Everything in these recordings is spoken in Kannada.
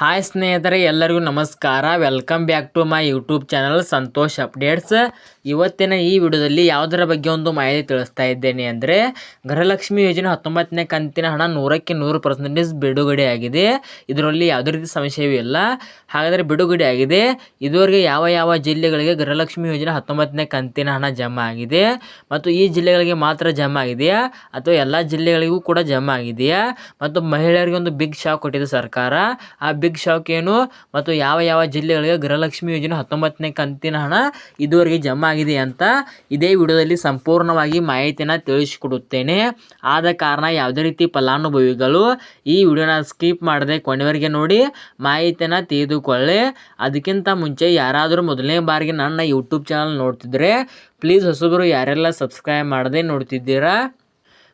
ಹಾಯ್ ಸ್ನೇಹಿತರೆ, ಎಲ್ಲರಿಗೂ ನಮಸ್ಕಾರ. Welcome back to my YouTube channel Santhosh updates ಇವತ್ತಿನ ಈ ವಿಡಿಯೋದಲ್ಲಿ ಯಾವುದರ ಬಗ್ಗೆ ಒಂದು ಮಾಹಿತಿ ತಿಳಿಸ್ತಾ ಇದ್ದೇನೆ ಅಂದರೆ, ಗೃಹಲಕ್ಷ್ಮಿ ಯೋಜನೆ ಹತ್ತೊಂಬತ್ತನೇ ಕಂತಿನ ಹಣ ನೂರಕ್ಕೆ ನೂರು ಪರ್ಸೆಂಟೇಜ್ ಬಿಡುಗಡೆ ಆಗಿದೆ. ಇದರಲ್ಲಿ ಯಾವುದೇ ರೀತಿ ಸಮಸ್ಯೆಯೂ ಇಲ್ಲ ಹಾಗಾದರೆ ಬಿಡುಗಡೆ ಆಗಿದೆ. ಇದುವರೆಗೆ ಯಾವ ಯಾವ ಜಿಲ್ಲೆಗಳಿಗೆ ಗೃಹಲಕ್ಷ್ಮಿ ಯೋಜನೆ ಹತ್ತೊಂಬತ್ತನೇ ಕಂತಿನ ಹಣ ಜಮಾ ಆಗಿದೆ? ಮತ್ತು ಈ ಜಿಲ್ಲೆಗಳಿಗೆ ಮಾತ್ರ ಜಮಾ ಆಗಿದೆಯಾ? ಅಥವಾ ಎಲ್ಲ ಜಿಲ್ಲೆಗಳಿಗೂ ಕೂಡ ಜಮಾ ಆಗಿದೆಯಾ? ಮತ್ತು ಮಹಿಳೆಯರಿಗೆ ಒಂದು ಬಿಗ್ ಶಾಕ್ ಕೊಟ್ಟಿದೆ ಸರ್ಕಾರ. ಆ ಬಿಗ್ ಶಾಕ್ ಏನು ಮತ್ತು ಯಾವ ಯಾವ ಜಿಲ್ಲೆಗಳಿಗೆ ಗೃಹಲಕ್ಷ್ಮಿ ಯೋಜನೆ ಹತ್ತೊಂಬತ್ತನೇ ಕಂತಿನ ಹಣ ಇದುವರೆಗೆ ಜಮಾ ಆಗಿದೆ ಅಂತ ಇದೇ ವಿಡಿಯೋದಲ್ಲಿ ಸಂಪೂರ್ಣವಾಗಿ ಮಾಹಿತಿಯನ್ನು ತಿಳಿಸಿಕೊಡುತ್ತೇನೆ. ಆದ ಕಾರಣ ಯಾವುದೇ ರೀತಿ ಫಲಾನುಭವಿಗಳು ಈ ವಿಡಿಯೋನ ಸ್ಕಿಪ್ ಮಾಡದೆ ಕೊನೆವರೆಗೆ ನೋಡಿ ಮಾಹಿತಿಯನ್ನು ತೆಗೆದುಕೊಳ್ಳಿ ಅದಕ್ಕಿಂತ ಮುಂಚೆ ಯಾರಾದರೂ ಮೊದಲನೇ ಬಾರಿಗೆ ನನ್ನ ಯೂಟ್ಯೂಬ್ ಚಾನಲ್ ನೋಡ್ತಿದ್ರೆ ಪ್ಲೀಸ್ ಹೊಸಬರು ಯಾರೆಲ್ಲ ಸಬ್ಸ್ಕ್ರೈಬ್ ಮಾಡದೆ ನೋಡ್ತಿದ್ದೀರಾ?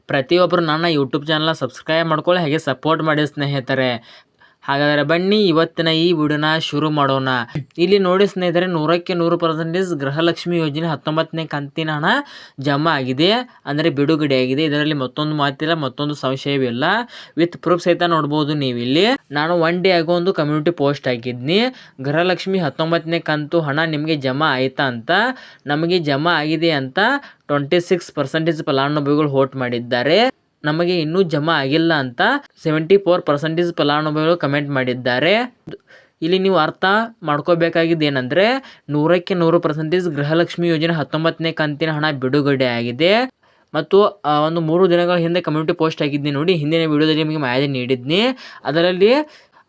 ಪ್ರತಿಯೊಬ್ಬರು ನನ್ನ ಯೂಟ್ಯೂಬ್ ಚಾನಲ್ನ ಸಬ್ಸ್ಕ್ರೈಬ್ ಮಾಡ್ಕೊಳ್ಳಿ, ಹಾಗೆ ಸಪೋರ್ಟ್ ಮಾಡಿ ಸ್ನೇಹಿತರೆ. ಹಾಗಾದರೆ ಬನ್ನಿ, ಇವತ್ತಿನ ಈ ವಿಡಿಯೋನ ಶುರು ಮಾಡೋಣ. ಇಲ್ಲಿ ನೋಡಿ ಸ್ನೇಹಿತರೆ, ನೂರಕ್ಕೆ ನೂರು ಪರ್ಸೆಂಟೇಜ್ ಗೃಹಲಕ್ಷ್ಮಿ ಯೋಜನೆ ಹತ್ತೊಂಬತ್ತನೇ ಕಂತಿನ ಹಣ ಜಮಾ ಆಗಿದೆ. ಅಂದರೆ ಬಿಡುಗಡೆ ಆಗಿದೆ. ಇದರಲ್ಲಿ ಮತ್ತೊಂದು ಮಾತಿಲ್ಲ, ಮತ್ತೊಂದು ಸಂಶಯವಿಲ್ಲ ವಿತ್ ಪ್ರೂಫ್ ಸಹಿತ ನೋಡ್ಬೋದು ನೀವು ಇಲ್ಲಿ ನಾನು ಒನ್ ಡೇ ಆಗೋ ಒಂದು ಕಮ್ಯುನಿಟಿ ಪೋಸ್ಟ್ ಹಾಕಿದ್ನಿ. ಗೃಹಲಕ್ಷ್ಮಿ ಹತ್ತೊಂಬತ್ತನೇ ಕಂತು ಹಣ ನಿಮಗೆ ಜಮಾ ಆಯ್ತಾ ಅಂತ. ನಮಗೆ ಜಮಾ ಆಗಿದೆ ಅಂತ ಟ್ವೆಂಟಿ ಸಿಕ್ಸ್ ಪರ್ಸೆಂಟೇಜ್ ಫಲಾನುಭವಿಗಳು ಹೋಟ್ ಮಾಡಿದ್ದಾರೆ. ನಮಗೆ ಇನ್ನೂ ಜಮಾ ಆಗಿಲ್ಲ ಅಂತ ಸೆವೆಂಟಿ ಫೋರ್ ಪರ್ಸೆಂಟೇಜ್ ಫಲಾನುಭವಿಗಳು ಕಮೆಂಟ್ ಮಾಡಿದ್ದಾರೆ. ಇಲ್ಲಿ ನೀವು ಅರ್ಥ ಮಾಡ್ಕೋಬೇಕಾಗಿದ್ದು ಏನಂದರೆ ನೂರಕ್ಕೆ ನೂರು ಪರ್ಸೆಂಟೇಜ್ ಗೃಹಲಕ್ಷ್ಮಿ ಯೋಜನೆ ಹತ್ತೊಂಬತ್ತನೇ ಕಂತಿನ ಹಣ ಬಿಡುಗಡೆ ಆಗಿದೆ. ಮತ್ತು ಒಂದು ಮೂರು ದಿನಗಳ ಹಿಂದೆ ಕಮ್ಯುನಿಟಿ ಪೋಸ್ಟ್ ಆಗಿದ್ದೆ ನೋಡಿ, ಹಿಂದಿನ ವಿಡಿಯೋದಲ್ಲಿ ನಿಮಗೆ ಮಾಹಿತಿ ನೀಡಿದ್ನಿ. ಅದರಲ್ಲಿ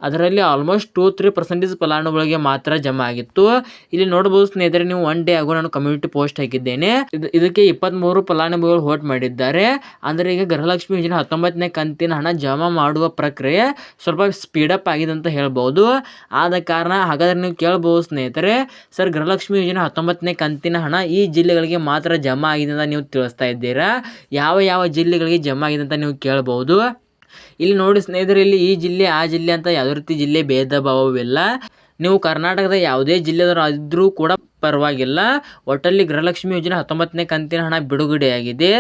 ಅದರಲ್ಲಿ ಆಲ್ಮೋಸ್ಟ್ ಟೂ ತ್ರೀ ಪರ್ಸೆಂಟೇಜ್ ಫಲಾನುಭವಿಗಳಿಗೆ ಮಾತ್ರ ಜಮಾ ಆಗಿತ್ತು. ಇಲ್ಲಿ ನೋಡಬಹುದು ಸ್ನೇಹಿತರೆ, ನೀವು ಒನ್ ಡೇ ಆಗೋ ನಾನು ಕಮ್ಯುನಿಟಿ ಪೋಸ್ಟ್ ಹಾಕಿದ್ದೇನೆ. ಇದಕ್ಕೆ ಇಪ್ಪತ್ತ್ಮೂರು ಫಲಾನುಭವಿಗಳು ವೋಟ್ ಮಾಡಿದ್ದಾರೆ. ಅಂದರೆ ಈಗ ಗೃಹಲಕ್ಷ್ಮಿ ಯೋಜನೆ ಹತ್ತೊಂಬತ್ತನೇ ಕಂತಿನ ಹಣ ಜಮಾ ಮಾಡುವ ಪ್ರಕ್ರಿಯೆ ಸ್ವಲ್ಪ ಸ್ಪೀಡಪ್ ಆಗಿದೆ ಅಂತ ಹೇಳ್ಬೋದು. ಆದ ಕಾರಣ ಹಾಗಾದ್ರೆ ನೀವು ಕೇಳಬಹುದು ಸ್ನೇಹಿತರೆ, ಸರ್ ಗೃಹಲಕ್ಷ್ಮಿ ಯೋಜನೆ ಹತ್ತೊಂಬತ್ತನೇ ಕಂತಿನ ಹಣ ಈ ಜಿಲ್ಲೆಗಳಿಗೆ ಮಾತ್ರ ಜಮಾ ಆಗಿದೆ ಅಂತ ನೀವು ತಿಳಿಸ್ತಾ ಇದ್ದೀರಾ? ಯಾವ ಯಾವ ಜಿಲ್ಲೆಗಳಿಗೆ ಜಮಾ ಆಗಿದೆ ಅಂತ ನೀವು ಕೇಳ್ಬೋದು. ಇಲ್ಲಿ ನೋಡಿ ಸ್ನೇಹಿತರೆ, ಇಲ್ಲಿ ಈ ಜಿಲ್ಲೆ, ಆ ಜಿಲ್ಲೆ ಅಂತ ಯಾವುದೇ ರೀತಿ ಜಿಲ್ಲೆ ಭೇದ ಭಾವವಿಲ್ಲ ನೀವು ಕರ್ನಾಟಕದ ಯಾವುದೇ ಜಿಲ್ಲೆದವರು ಕೂಡ ಪರವಾಗಿಲ್ಲ. ಒಟ್ಟಲ್ಲಿ ಗೃಹಲಕ್ಷ್ಮಿ ಯೋಜನೆ ಹತ್ತೊಂಬತ್ತನೇ ಕಂತಿನ ಹಣ ಬಿಡುಗಡೆಯಾಗಿದೆ.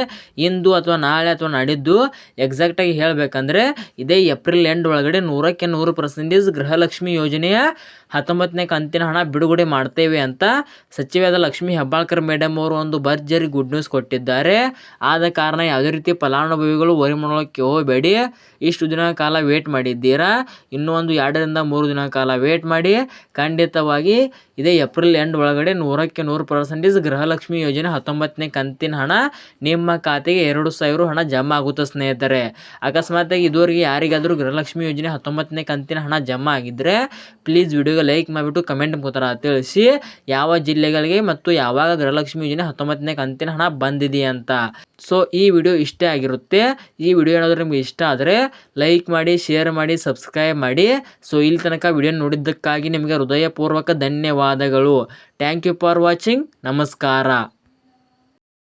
ಇಂದು ಅಥವಾ ನಾಳೆ ಅಥವಾ ನಾಡಿದ್ದು ಎಕ್ಸಾಕ್ಟಾಗಿ ಹೇಳಬೇಕಂದ್ರೆ ಇದೇ ಏಪ್ರಿಲ್ ಎಂಡ್ ಒಳಗಡೆ ನೂರಕ್ಕೆ ನೂರು ಪರ್ಸೆಂಟೇಜ್ ಗೃಹಲಕ್ಷ್ಮಿ ಯೋಜನೆಯ ಹತ್ತೊಂಬತ್ತನೇ ಕಂತಿನ ಹಣ ಬಿಡುಗಡೆ ಮಾಡ್ತೇವೆ ಅಂತ ಸಚಿವೆಯಾದ ಲಕ್ಷ್ಮೀ ಹೆಬ್ಬಾಳ್ಕರ್ ಮೇಡಮ್ ಅವರು ಒಂದು ಭರ್ಜರಿ ಗುಡ್ ನ್ಯೂಸ್ ಕೊಟ್ಟಿದ್ದಾರೆ. ಆದ ಕಾರಣ ಯಾವುದೇ ರೀತಿ ಫಲಾನುಭವಿಗಳು ವರಿ ಮಾಡೋಕ್ಕೆ ಹೋಗಬೇಡಿ. ಇಷ್ಟು ದಿನ ಕಾಲ ವೇಟ್ ಮಾಡಿದ್ದೀರಾ? ಇನ್ನೂ ಒಂದು ಎರಡರಿಂದ ಮೂರು ದಿನ ಕಾಲ ವೇಟ್ ಮಾಡಿ ಖಂಡಿತವಾಗಿ ಇದೇ ಏಪ್ರಿಲ್ ಎಂಡ್ ಒಳಗಡೆ ನೂರಕ್ಕೆ ನೂರು ಪರ್ಸೆಂಟೇಜ್ ಗೃಹಲಕ್ಷ್ಮಿ ಯೋಜನೆ ಹತ್ತೊಂಬತ್ತನೇ ಕಂತಿನ ಹಣ ನಿಮ್ಮ ಖಾತೆಗೆ ಎರಡು ಸಾವಿರ ಹಣ ಜಮಾ ಆಗುತ್ತೆ ಸ್ನೇಹಿತರೆ. ಅಕಸ್ಮಾತಾಗಿ ಇದುವರೆಗೆ ಯಾರಿಗಾದರೂ ಗೃಹಲಕ್ಷ್ಮಿ ಯೋಜನೆ ಹತ್ತೊಂಬತ್ತನೇ ಕಂತಿನ ಹಣ ಜಮಾ ಆಗಿದ್ದರೆ ಪ್ಲೀಸ್ ವಿಡಿಯೋಗೆ ಲೈಕ್ ಮಾಡಿಬಿಟ್ಟು ಕಮೆಂಟ್ ಮುಖಾಂತರ ತಿಳಿಸಿ. ಯಾವ ಜಿಲ್ಲೆಗಳಿಗೆ ಮತ್ತು ಯಾವಾಗ ಗೃಹಲಕ್ಷ್ಮಿ ಯೋಜನೆ ಹತ್ತೊಂಬತ್ತನೇ ಕಂತಿನ ಹಣ ಬಂದಿದೆ ಅಂತ. ಸೊ ಈ ವಿಡಿಯೋ ಇಷ್ಟೇ ಆಗಿರುತ್ತೆ. ಈ ವಿಡಿಯೋ ಏನಾದರೂ ನಿಮಗೆ ಇಷ್ಟ ಆದರೆ ಲೈಕ್ ಮಾಡಿ ಶೇರ್ ಮಾಡಿ ಸಬ್ಸ್ಕ್ರೈಬ್ ಮಾಡಿ. ಸೊ ಇಲ್ಲಿ ತನಕ ವಿಡಿಯೋ ನೋಡಿದ್ದಕ್ಕಾಗಿ ನಿಮಗೆ ಹೃದಯಪೂರ್ವಕ ಧನ್ಯವಾದಗಳು. ಥ್ಯಾಂಕ್ ಯು ಫಾರ್ ವಾಚಿಂಗ್ ನಮಸ್ಕಾರ